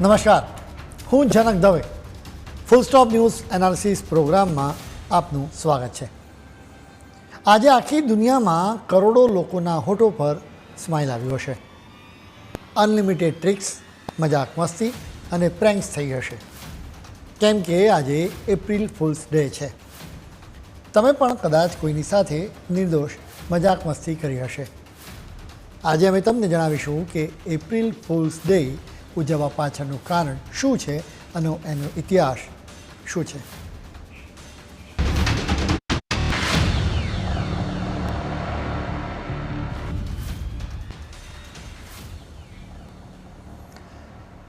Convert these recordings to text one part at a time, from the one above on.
નમસ્કાર. હું Janak Dave. Full stop news analysis પ્રોગ્રામમાં આપનું સ્વાગત છે. આજે આખી દુનિયામાં કરોડો લોકોના હોઠો પર સ્માઇલ આવ્યો હશે. અનલિમિટેડ ટ્રિક્સ મજાક મસ્તી અને પ્રેન્ક્સ થઈ હશે. કેમ કે આજે એપ્રિલ ફૂલ્સ ડે છે. તમે પણ કદાચ કોઈની સાથે નિર્દોષ, મજાક મસ્તી કરી હશે. આજે અમે તમને જણાવીશું કે એપ્રિલ ફૂલ્સ ડે ઉજવવા પાછળનું કારણ શું છે અને એનો ઇતિહાસ શું છે?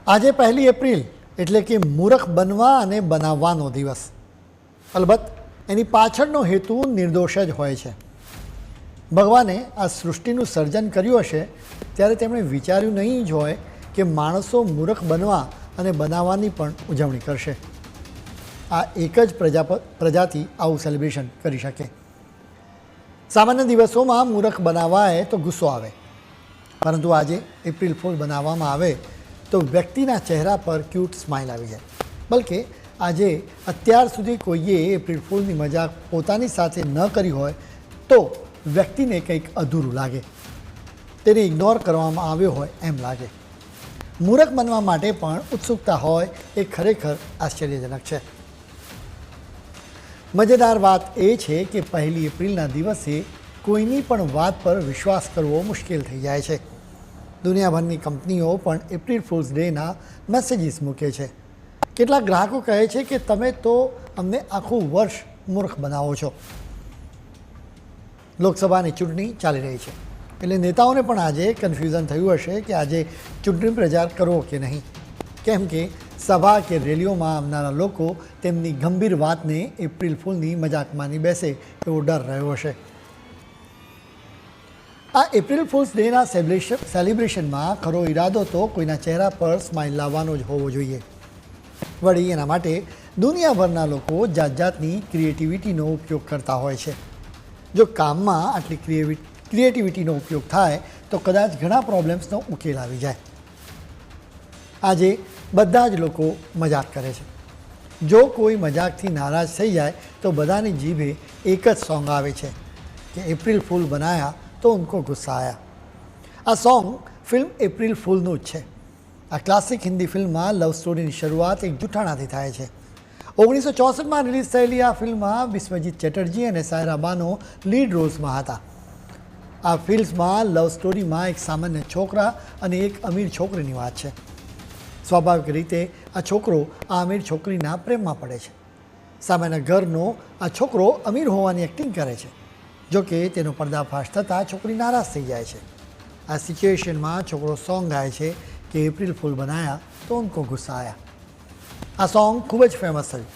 આજે પહેલી એપ્રિલ એટલે કે મૂરખ બનવા અને બનાવવાનો દિવસ. અલબત્ત, એની પાછળનો હેતુ નિર્દોષ જ હોય છે. ભગવાને આ સૃષ્ટિનું સર્જન કર્યું હશે ત્યારે તેમણે વિચાર્યું નહીં જ હોય કે માણસો મૂર્ખ બનવા અને બનાવવાની પણ ઉજવણી કરશે. આ એક જ પ્રજાપ પ્રજાતિ આવું સેલિબ્રેશન કરી શકે. સામાન્ય દિવસોમાં મૂર્ખ બનાવાય તો ગુસ્સો આવે. પરંતુ આજે એપ્રિલ ફૂલ બનાવવામાં આવે તો વ્યક્તિના ચહેરા પર ક્યુટ સ્માઇલ આવી જાય. બલકે આજે અત્યાર સુધી કોઈએ એપ્રિલ ફૂલની મજાક પોતાની સાથે ન કરી હોય તો વ્યક્તિને કંઈક અધૂરું લાગે. તેને ઇગ્નોર કરવામાં આવ્યો હોય એમ લાગે. મૂરખ બનવા માટે પણ ઉત્સુકતા હોય એ ખરેખર આશ્ચર્યજનક છે. મજેદાર વાત એ છે કે પહેલી એપ્રિલના દિવસે કોઈની પણ વાત પર વિશ્વાસ કરવો મુશ્કેલ થઈ જાય છે. દુનિયાભરની કંપનીઓ પણ એપ્રિલ ફૂલ્સ ડેના મેસેજીસ મૂકે છે. કેટલાક ગ્રાહકો કહે છે કે તમે તો અમને આખું વર્ષ મૂર્ખ બનાવો છો. લોકસભાની ચૂંટણી ચાલી રહી છે. એટલે નેતાઓને પણ આજે કન્ફ્યુઝન થયું હશે કે આજે ચૂંટણી પ્રચાર કરવો કે નહીં. કેમ કે સભા કે રેલીઓમાં આવનારા લોકો તેમની ગંભીર વાતને એપ્રિલ ફૂલની મજાક માની બેસે એવો ડર રહ્યો હશે. આ એપ્રિલ ફૂલ્સ ડેના સેલિબ્રેશનમાં ખરો ઈરાદો તો કોઈના ચહેરા પર સ્માઇલ લાવવાનો જ હોવો જોઈએ. વળી એના માટે દુનિયાભરના લોકો જાત જાતની ક્રિએટિવિટીનો ઉપયોગ કરતા હોય છે. જો કામમાં આટલી ક્રિએટિવિટીનો ઉપયોગ થાય તો કદાચ ઘણા પ્રોબ્લેમ્સનો ઉકેલ આવી જાય. આજે બધા જ લોકો મજાક કરે છે. જો કોઈ મજાકથી નારાજ થઈ જાય તો બધાની જીભે એક જ સોંગ આવે છે કે એપ્રિલ ફૂલ બનાયા તો ઉનકો ગુસ્સા આયા. આ સોંગ ફિલ્મ એપ્રિલ ફૂલનું જ છે. આ ક્લાસિક હિન્દી ફિલ્મમાં લવ સ્ટોરીની શરૂઆત એક જૂઠાણાથી થાય છે. ઓગણીસો ચોસઠમાં રિલીઝ થયેલી આ ફિલ્મમાં વિશ્વજીત ચેટર્જી અને સાયરા બાનો લીડ રોલ્સમાં હતા. આ ફિલ્મમાં લવ સ્ટોરીમાં એક સામાન્ય છોકરા અને એક અમીર છોકરીની વાત છે. સ્વાભાવિક રીતે આ છોકરો આ અમીર છોકરીના પ્રેમમાં પડે છે. સામાન્ય ઘરનો આ છોકરો અમીર હોવાની એક્ટિંગ કરે છે. જોકે તેનો પર્દાફાશ થતાં છોકરી નારાજ થઈ જાય છે. આ સિચ્યુએશનમાં છોકરો સોંગ ગાય છે કે એપ્રિલ ફૂલ બનાયા તો ઉनको ગુસ્સા આયા. આ સોંગ ખૂબ જ ફેમસ થયું.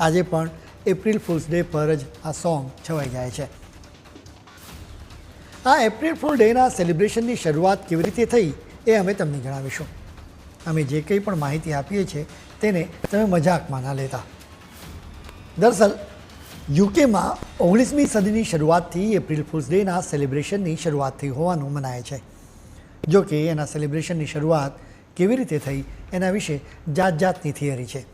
આજે પણ એપ્રિલ ફૂલ્સ ડે પર જ આ સોંગ છવાઈ જાય છે. આ એપ્રિલ ફૂલ ડેના સેલિબ્રેશનની શરૂઆત કેવી રીતે થઈ એ અમે તમને જણાવીશું. અમે જે કંઈ પણ માહિતી આપીએ છીએ તેને તમે મજાકમાં ના લેતા. દરસલ, યુકેમાં ઓગણીસમી સદીની શરૂઆતથી એપ્રિલ ફૂલ્સ ડેના સેલિબ્રેશનની શરૂઆત થઈ હોવાનું મનાય છે. જો કે એના સેલિબ્રેશનની શરૂઆત કેવી રીતે થઈ એના વિશે જાત જાતની થિયરી છે.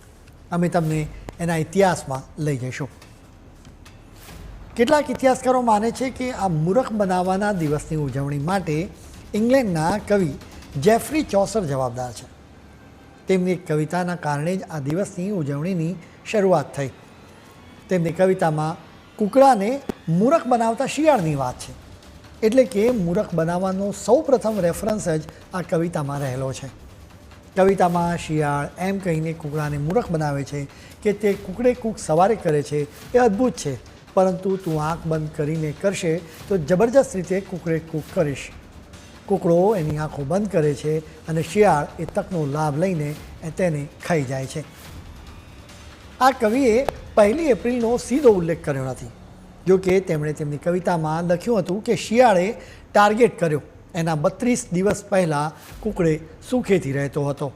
અમે તમને એના ઇતિહાસમાં લઈ જઈશું. કેટલાક ઇતિહાસકારો માને છે કે આ મૂરખ બનાવવાના દિવસની ઉજવણી માટે ઇંગ્લેન્ડના કવિ જેફરી ચોસર જવાબદાર છે. તેમની એક કવિતાના કારણે જ આ દિવસની ઉજવણીની શરૂઆત થઈ. તેમની કવિતામાં, કૂકડાને મૂરખ બનાવતા શિયાળની વાત છે. એટલે કે મૂરખ બનાવવાનો સૌ પ્રથમ રેફરન્સ જ આ કવિતામાં રહેલો છે. કવિતામાં શિયાળ એમ કહીને કૂકડાને મૂરખ બનાવે છે કે તે કૂકડે કૂક સવારે કરે છે. એ અદ્ભુત છે. પરંતુ તું આંખ બંધ કરીને કરશે તો જબરજસ્ત રીતે કૂકડે કૂક કરીશ. કૂકડો એની આંખો બંધ કરે છે અને શિયાળ એ તકનો લાભ લઈને તેને ખાઈ જાય છે. આ કવિએ પહેલી એપ્રિલનો સીધો ઉલ્લેખ કર્યો નથી. જો કે તેમણે તેમની કવિતામાં લખ્યું હતું કે શિયાળે ટાર્ગેટ કર્યો. એના બત્રીસ દિવસ પહેલાં કુકડે સુખેથી રહેતો હતો.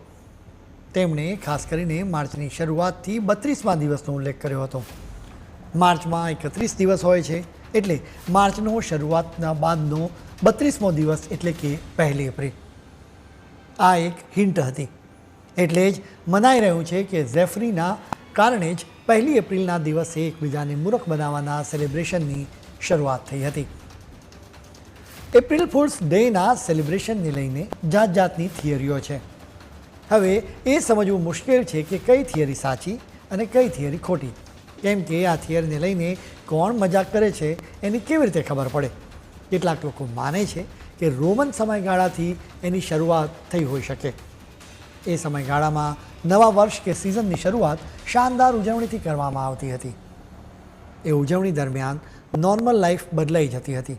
તેમણે ખાસ કરીને માર્ચની શરૂઆતથી બત્રીસમા દિવસનો ઉલ્લેખ કર્યો હતો. માર્ચમાં એકત્રીસ દિવસ હોય છે એટલે માર્ચનો શરૂઆતના બાદનો બત્રીસમો દિવસ એટલે કે પહેલી એપ્રિલ. આ એક હિન્ટ હતી. એટલે જ મનાઈ રહ્યું છે કે ઝેફરીના કારણે જ પહેલી એપ્રિલના દિવસે એકબીજાને મૂર્ખ બનાવવાના સેલિબ્રેશનની શરૂઆત થઈ હતી. એપ્રિલ ફૂલ્સ ડેના સેલિબ્રેશનને લઈને જાત જાતની થિયરીઓ છે. હવે એ સમજવું મુશ્કેલ છે કે કઈ થિયરી સાચી અને કઈ થિયરી ખોટી. કેમ કે આ થિયરને લઈને કોણ મજાક કરે છે એની કેવી રીતે ખબર પડે? કેટલાક લોકો માને છે કે રોમન સમયગાળાથી એની શરૂઆત થઈ હોઈ શકે. એ સમયગાળામાં નવા વર્ષ કે સિઝનની શરૂઆત શાનદાર ઉજવણીથી કરવામાં આવતી હતી. એ ઉજવણી દરમિયાન નોર્મલ લાઈફ બદલાઈ જતી હતી.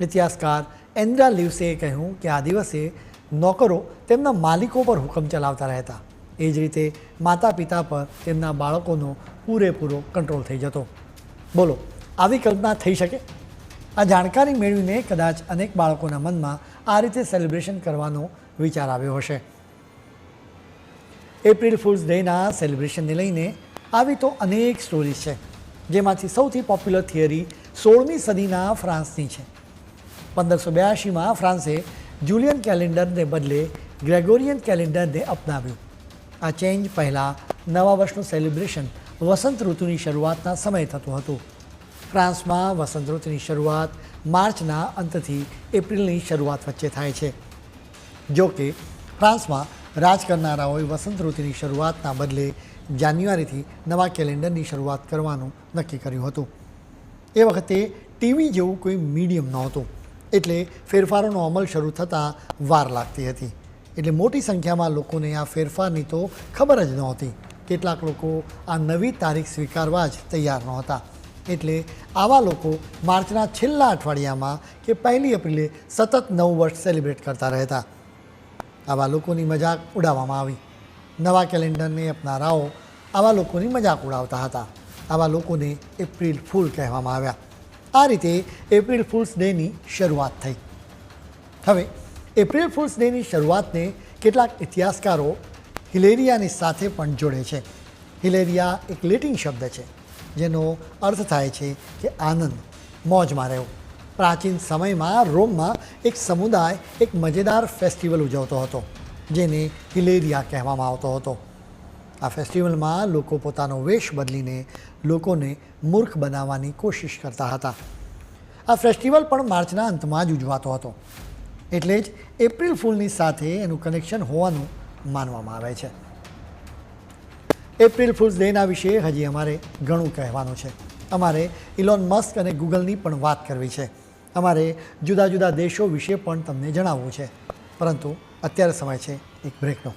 ઇતિહાસકાર એન્દ્રા લિવ્સે કહ્યું કે આ દિવસે નોકરો તેમના માલિકો પર હુકમ ચલાવતા રહેતા. એ જ રીતે માતા પિતા પર તેમના બાળકોનો પૂરેપૂરો કંટ્રોલ થઈ જતો. બોલો, આવી કલ્પના થઈ શકે? આ જાણકારી મેળવીને કદાચ અનેક બાળકોના મનમાં આ રીતે સેલિબ્રેશન કરવાનો વિચાર આવ્યો હશે. એપ્રિલ ફૂલ્સ ડેના સેલિબ્રેશનને લઈને આવી તો અનેક સ્ટોરીઝ છે, જેમાંથી સૌથી પોપ્યુલર થિયરી સોળમી સદીના ફ્રાન્સની છે. પંદરસો બ્યાસીમાં ફ્રાન્સે જુલિયન કેલેન્ડરને બદલે ગ્રેગોરિયન કેલેન્ડરને અપનાવ્યું. આ ચેન્જ પહેલાં નવા વર્ષનું સેલિબ્રેશન વસંત ઋતુની શરૂઆતના સમયે થતું હતું. ફ્રાન્સમાં વસંત ઋતુની શરૂઆત માર્ચના અંતથી એપ્રિલની શરૂઆત વચ્ચે થાય છે. જોકે ફ્રાન્સમાં રાજ કરનારાઓએ વસંત ઋતુની શરૂઆતના બદલે જાન્યુઆરીથી નવા કેલેન્ડરની શરૂઆત કરવાનું નક્કી કર્યું હતું. એ વખતે ટીવી જેવું કોઈ મીડિયમ નહોતું. એટલે ફેરફારોનો અમલ શરૂ થતાં વાર લાગતી હતી. એટલે મોટી સંખ્યામાં લોકોને આ ફેરફારની તો ખબર જ નહોતી. કેટલાક લોકો આ નવી તારીખ સ્વીકારવા જ તૈયાર નહોતા. એટલે આવા લોકો માર્ચના છેલ્લા અઠવાડિયામાં કે પહેલી એપ્રિલે સતત નવું વર્ષ સેલિબ્રેટ કરતા રહેતા. આવા લોકોની મજાક ઉડાવવામાં આવી. નવા કેલેન્ડરને અપનારાઓ આવા લોકોની મજાક ઉડાવતા હતા. આવા લોકોને એપ્રિલ ફૂલ કહેવામાં આવ્યા. આ રીતે એપ્રિલ ફૂલ્સ ડેની શરૂઆત થઈ. હવે એપ્રિલ ફૂલ્સ ડેની શરૂઆતને કેટલાક ઇતિહાસકારો હિલેરિયાની સાથે પણ જોડે છે. હિલેરિયા એક લેટિન શબ્દ છે, જેનો અર્થ થાય છે કે આનંદ, મોજમાં રહેવું. પ્રાચીન સમયમાં રોમમાં એક સમુદાય એક મજેદાર ફેસ્ટિવલ ઉજવતો હતો, જેને હિલેરિયા કહેવામાં આવતો હતો. આ ફેસ્ટિવલમાં લોકો પોતાનો વેશ બદલીને લોકોને મૂર્ખ બનાવવાની કોશિશ કરતા હતા. આ ફેસ્ટિવલ પણ માર્ચના અંતમાં જ ઉજવાતો હતો. એટલે જ એપ્રિલ ફૂલની સાથે એનું કનેક્શન હોવાનું માનવામાં આવે છે. એપ્રિલ ફૂલ્સ ડેના વિશે હજી અમારે ઘણું કહેવાનું છે. અમારે ઇલોન મસ્ક અને ગૂગલની પણ વાત કરવી છે. અમારે જુદા જુદા દેશો વિશે પણ તમને જણાવવું છે. પરંતુ અત્યારે સમય છે એક બ્રેકનો.